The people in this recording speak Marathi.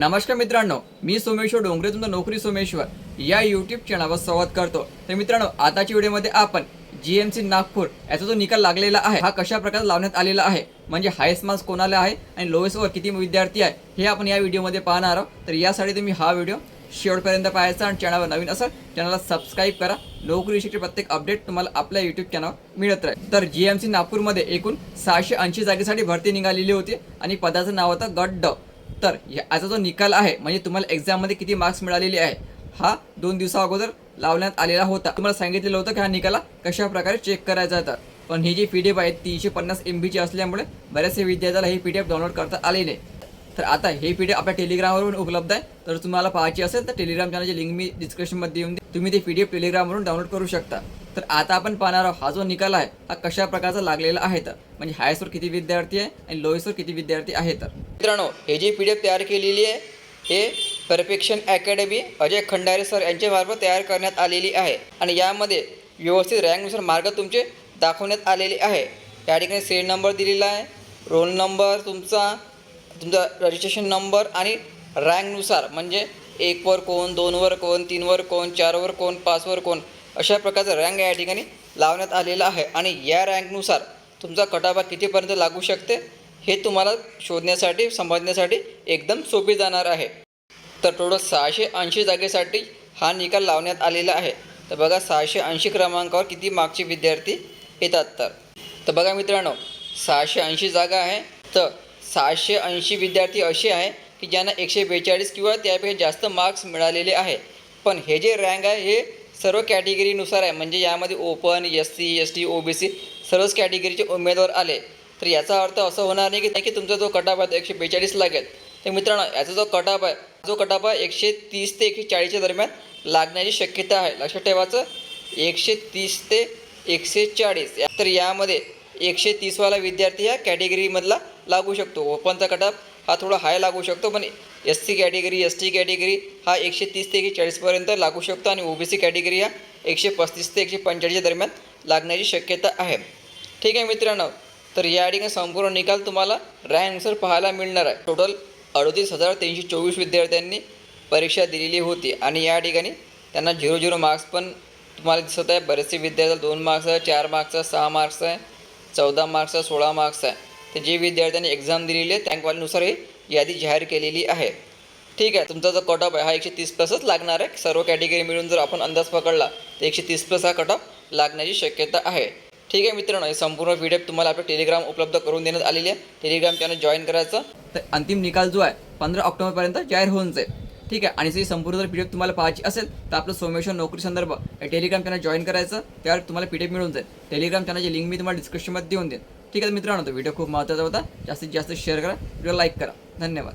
नमस्कार मित्रांनो मी सोमेश्वर डोंगरे तुमचं नोकरी सोमेश्वर. या यूट्यूब चॅनलवर संवाद करतो. तर मित्रांनो आताच्या व्हिडिओमध्ये आपण जी एम सी नागपूर याचा जो निकाल लागलेला आहे हा कशा प्रकारे लावण्यात आलेला आहे? म्हणजे हायस्ट मार्क्स कोणाला आहे आणि लोएस्टवर किती विद्यार्थी आहे हे आपण या व्हिडिओमध्ये पाहणार आहोत. तर यासाठी तुम्ही हा व्हिडिओ शेवटपर्यंत पाहायचा आणि चॅनलवर नवीन असेल चॅनलला सबस्क्राईब करा. नोकरीविषयीचे प्रत्येक अपडेट तुम्हाला आपल्या यूट्यूब चॅनलवर मिळत राहील. तर जी एम सी नागपूरमध्ये एकूण सहाशे ऐंशी जागेसाठी भरती निघालेली होती आणि पदाचं नाव होतं गट ड तर याचा जो निकाल आहे म्हणजे तुम्हाला एक्झाममध्ये किती मार्क्स मिळालेले आहे हा दोन दिवसा अगोदर लावण्यात आलेला होता. तुम्हाला सांगितलेलं होतं की हा निकाला कशा प्रकारे चेक करायचा होता. पण ही जी पी डी एफ आहे तीनशे पन्नास एम बीची असल्यामुळे बऱ्याचशा विद्यार्थ्याला ही पी डी एफ डाउनलोड करता आली नाही. तर आता हे पी डी एफ आपल्या टेलिग्रामवरून उपलब्ध आहे. तर तुम्हाला पाहायची असेल तर टेलिग्राम चॅनलची लिंक मी डिस्क्रिप्शनमध्ये येऊन तुम्ही ते पी डी एफ टेलिग्रामवरून डाउनलोड करू शकता. तर आता आपण पाहणार आहोत हा जो निकाल आहे हा कशा प्रकारचा लागलेला आहे तर. म्हणजे हायस्टवर किती विद्यार्थी आहे आणि लोएस्टवर किती विद्यार्थी आहे तर. मित्रांनो हे जी पी डी एफ तयार केलेली आहे हे perfection academy Ajay Khandare sir यांच्यामार्फत तयार करण्यात आलेली आहे. आणि यामध्ये व्यवस्थित रँकनुसार मार्ग तुमचे दाखवण्यात आलेले आहे. या ठिकाणी सेल नंबर दिलेला आहे रोल नंबर तुमचा तुमचा रजिस्ट्रेशन नंबर आणि रँकनुसार म्हणजे एकवर कोण दोनवर कोण तीनवर कोण चारवर कोण पाचवर कोण अशा प्रकारचा रँक या ठिकाणी लावण्यात आलेला आहे. आणि या रँकनुसार तुमचा कटाबा कितीपर्यंत लागू शकते हे तुम्हाला शोधण्यासाठी समजण्यासाठी एकदम सोपे जाणार आहे. तर टोटल सहाशे ऐंशी जागेसाठी हा निकाल लावण्यात आलेला आहे. तर बघा सहाशे ऐंशी क्रमांकावर किती मागचे विद्यार्थी येतात तर. तर बघा मित्रांनो सहाशे ऐंशी जागा आहे. तर सहाशे ऐंशी विद्यार्थी असे आहे की ज्यांना एकशे बेचाळीस किंवा त्यापेक्षा जास्त मार्क्स मिळालेले आहे. पण हे जे रँक आहे हे सर्व कॅटेगरीनुसार आहे. म्हणजे यामध्ये open S C S T O B C सर्वच कॅटेगरीचे उमेदवार आले. तर याचा अर्थ असं होणार नाही की की तुमचा जो कटाप आहे तो एकशे बेचाळीस लागेल. तर मित्रांनो याचा जो कटाप आहे जो कटाप आहे एकशे तीस ते एकशे चाळीसच्या दरम्यान लागण्याची शक्यता आहे. लक्षात ठेवायचं एकशे तीस ते एकशे चाळीस. तर यामध्ये एकशे तीसवाला विद्यार्थी ह्या कॅटेगरीमधला लागू शकतो. ओपनचा कटाप हा थोडा हाय लागू शकतो पण S C category S T category हा एकशे तीस ते एकशे चाळीसपर्यंत लागू शकतो आणि ओ बी सी कॅटेगरी हा एकशे पस्तीस ते एकशे पंचेचाळीसच्या दरम्यान लागण्याची शक्यता आहे. ठीक आहे मित्रांनो तर या ठिकाणी संपूर्ण निकाल तुम्हाला रँकनुसार पाहायला मिळणार आहे. टोटल अडतीस हजार तीनशे चोवीस विद्यार्थ्यांनी परीक्षा दिलेली होती आणि या ठिकाणी त्यांना झिरो झिरो मार्क्स पण तुम्हाला दिसत आहे. बरेचसे विद्यार्थ्याला दोन मार्क्स आहे चार मार्क्स आहे सहा मार्क्स आहे चौदा मार्क्स आहे सोळा मार्क्स आहे. तर जे विद्यार्थ्यांनी एक्झाम दिलेली आहे रँकवालीनुसार ही यादी जाहीर केलेली आहे. ठीक आहे तुमचा जो कट ऑफ आहे हा एकशे तीस प्लसच लागणार आहे. सर्व कॅटेगरी मिळून जर आपण अंदाज पकडला तर एकशे तीस प्लस हा कट ऑफ लागण्याची शक्यता आहे. ठीक आहे मित्रांनो हे संपूर्ण पी डी एफ तुम्हाला आपल्या टेलिग्राम उपलब्ध करून देण्यात आलेली आहे. टेलिग्राम चॅनल जॉईन करायचं. तर अंतिम निकाल जो आहे पंधरा ऑक्टोबरपर्यंत जाहीर होऊन जाईल. ठीक आहे आणि जी संपूर्ण जर पी डी एफ तुम्हाला पाहायची असेल तर आपलं सोमेश्वर नोकरी संदर्भ हे टेलिग्राम चॅनल जॉईन करायचं. त्यावर तुम्हाला पी डी एफ मिळून जाईल. टेलिग्राम चॅनलची लिंक मी तुम्हाला डिस्क्रिप्शनमध्ये देऊन देईन. ठीक आहे मित्रांनो तो व्हिडिओ खूप महत्त्वाचा होता. जास्तीत जास्त शेअर करा व्हिडिओ लाईक करा. धन्यवाद.